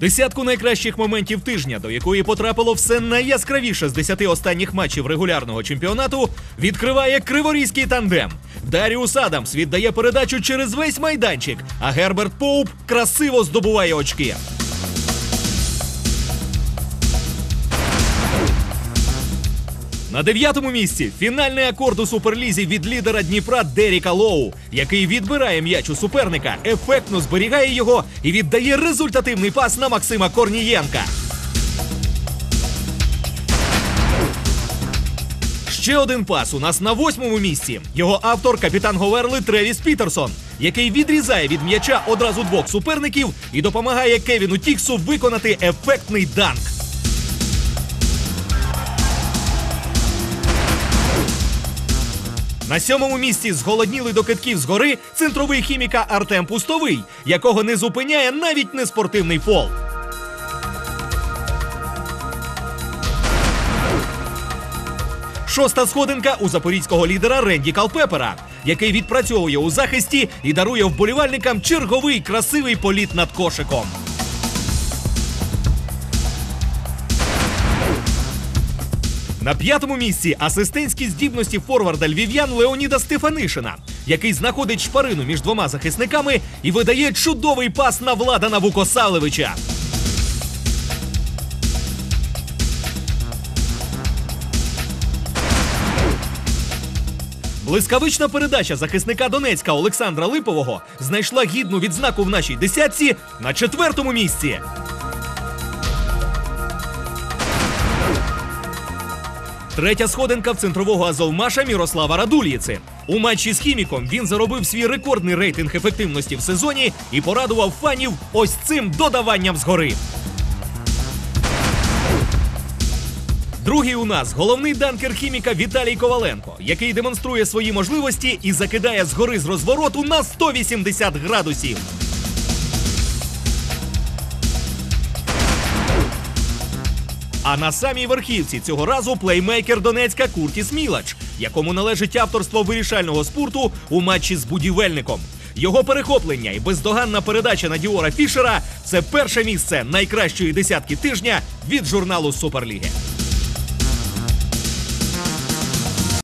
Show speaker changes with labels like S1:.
S1: Десятку найкращих моментів тижня, до якої потрапило все найяскравіше з десяти останніх матчів регулярного чемпіонату, відкриває криворізький тандем. Даріус Адамс віддає передачу через весь майданчик, а Герберт Поуп красиво здобуває очки. На дев'ятому місці фінальний акорд у суперлізі від лідера Дніпра Деріка Лоу, який відбирає м'яч у суперника, ефектно зберігає його і віддає результативний пас на Максима Корнієнка. Ще один пас у нас на восьмому місці. Його автор капітан Говерли Тревіс Пітерсон, який відрізає від м'яча одразу двох суперників і допомагає Кевіну Тіксу виконати ефектний данк. На сьомому місці зголодніли до китків згори центровий хіміка Артем Пустовий, якого не зупиняє навіть неспортивний фол. Шоста сходинка у запорізького лідера Ренді Калпепера, який відпрацьовує у захисті і дарує вболівальникам черговий красивий політ над кошиком. На п'ятому місці асистентські здібності форварда львів'ян Леоніда Стефанишина, який знаходить шпарину між двома захисниками і видає чудовий пас на Владана Вукосалевича. Блискавична передача захисника Донецька Олександра Липового знайшла гідну відзнаку в нашій десятці на четвертому місці. Третя сходинка в центрового Азовмаша Мірослава Радуліци. У матчі з хіміком він заробив свій рекордний рейтинг ефективності в сезоні і порадував фанів ось цим додаванням згори. Другий у нас головний данкер хіміка Віталій Коваленко, який демонструє свої можливості і закидає згори з розвороту на 180 градусів. А на самій верхівці цього разу плеймейкер Донецька Куртіс Мілач, якому належить авторство вирішального спорту у матчі з будівельником. Його перехоплення і бездоганна передача на Діора Фішера це перше місце найкращої десятки тижня від журналу Суперліги.